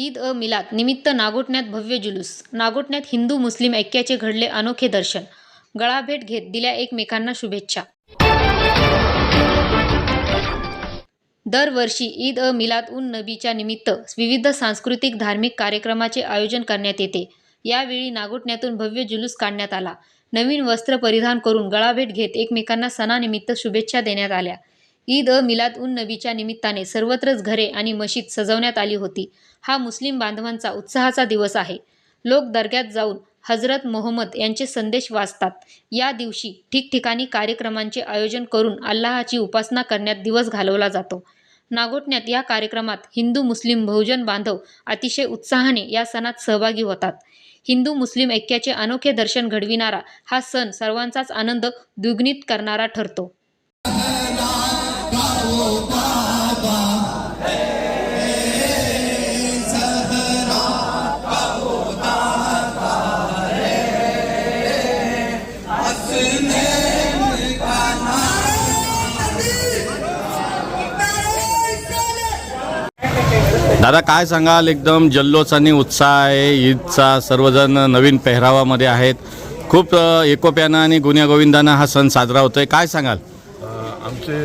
ईद अ मिलाद निमित्त नागोठण्यात भव्य जुलूस. नागोठण्यात हिंदू मुस्लिम ऐक्याचे घडले अनोखे दर्शन. गळाभेट घेत दिल्या एकमेकांना शुभेच्छा. दरवर्षी ईद अ मिलाद उन नबीच्या निमित्त विविध सांस्कृतिक धार्मिक कार्यक्रमाचे आयोजन करण्यात येते. यावेळी नागोठण्यातून भव्य जुलूस काढण्यात आला. नवीन वस्त्र परिधान करून गळाभेट घेत एकमेकांना सणानिमित्त शुभेच्छा देण्यात आल्या. ईद अ मिलाद उन नबीच्या निमित्ताने सर्वत्रच घरे आणि मशीद सजवण्यात आली होती. हा मुस्लिम बांधवांचा उत्साहाचा दिवस आहे. लोक दर्ग्यात जाऊन हजरत मोहम्मद यांचे संदेश वाचतात. या दिवशी ठिकठिकाणी कार्यक्रमांचे आयोजन करून अल्लाहाची उपासना करण्यात दिवस घालवला जातो. नागोठण्यात या कार्यक्रमात हिंदू मुस्लिम बहुजन बांधव अतिशय उत्साहाने या सणात सहभागी होतात. हिंदू मुस्लिम ऐक्याचे अनोखे दर्शन घडविणारा हा सण सर्वांचाच आनंद द्विगुणित करणारा ठरतो. दादा काय सांगाल? एकदम जल्लोष आणि उत्साह आहे. ईदचा सर्वजण नवीन पेहरावामध्ये आहेत. खूप एकोप्यानं आणि गुण्यागोविंदानं हा सण साजरा होतोय. काय सांगाल? आमचे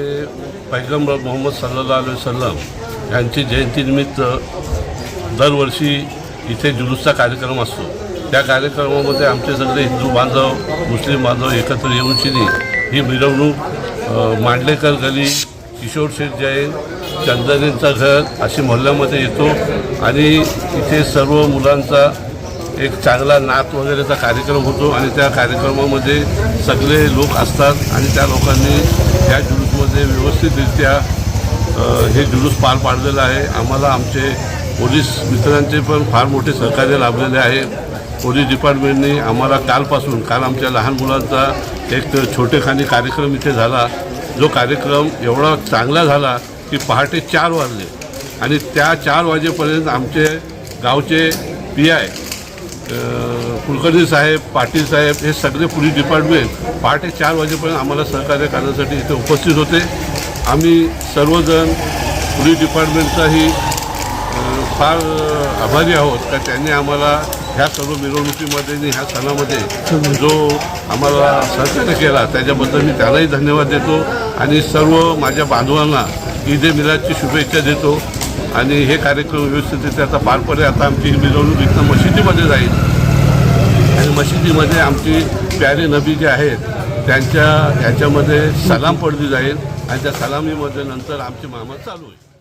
पैगंबर मोहम्मद सल्ला अलैहि यांची जयंतीनिमित्त दरवर्षी इथे जुलूसचा कार्यक्रम असतो. त्या कार्यक्रमामध्ये आमचे सगळे हिंदू बांधव मुस्लिम बांधव एकत्र येऊन शिनी ही मिरवणूक मांडलेकर गली किशोर शेठ जैन चंदनींचं घर अशी मोहल्ल्यामध्ये येतो. आणि इथे सर्व मुलांचा एक चांगला नात वगैरेचा कार्यक्रम होतो आणि त्या कार्यक्रमामध्ये सगळे लोक असतात आणि त्या लोकांनी या जुलूसमध्ये व्यवस्थितरित्या हे जुलूस पार पाडलेलं आहे. आम्हाला आमचे पोलीस मित्रांचे पण फार मोठे सहकार्य लाभलेले आहे. पोलीस डिपार्टमेंटने आम्हाला कालपासून काल आमच्या लहान मुलांचा एक छोटेखानी कार्यक्रम इथे झाला. जो कार्यक्रम एवढा चांगला झाला की पहाटे चार वाजले आणि त्या चार वाजेपर्यंत आमचे गावचे पी आय कुलकर्णी साहेब पाटील साहेब हे सगळे पोलीस डिपार्टमेंट पहाटे चार वाजेपर्यंत आम्हाला सहकार्य करण्यासाठी इथे उपस्थित होते. आम्ही सर्वजण पोलीस डिपार्टमेंटचाही फार आभारी आहोत का त्यांनी आम्हाला ह्या सर्व मिरवणुकीमध्ये आणि ह्या सणामध्ये जो आम्हाला सहकार्य केला त्याच्याबद्दल मी त्यालाही धन्यवाद देतो. आणि सर्व माझ्या बांधवांना ईद ए मिलादची शुभेच्छा देतो. आणि हे कार्यक्रम व्यवस्थित आता पार पडेल. आता आमची मिरवणूक इथं मशिदीमध्ये जाईल. आणि मशिदीमध्ये आमची प्यारे नबी जे आहेत त्यांच्या ह्याच्यामध्ये सलाम पडली जाईल आणि त्या सलामीमध्ये नंतर आमची मामा चालू आहे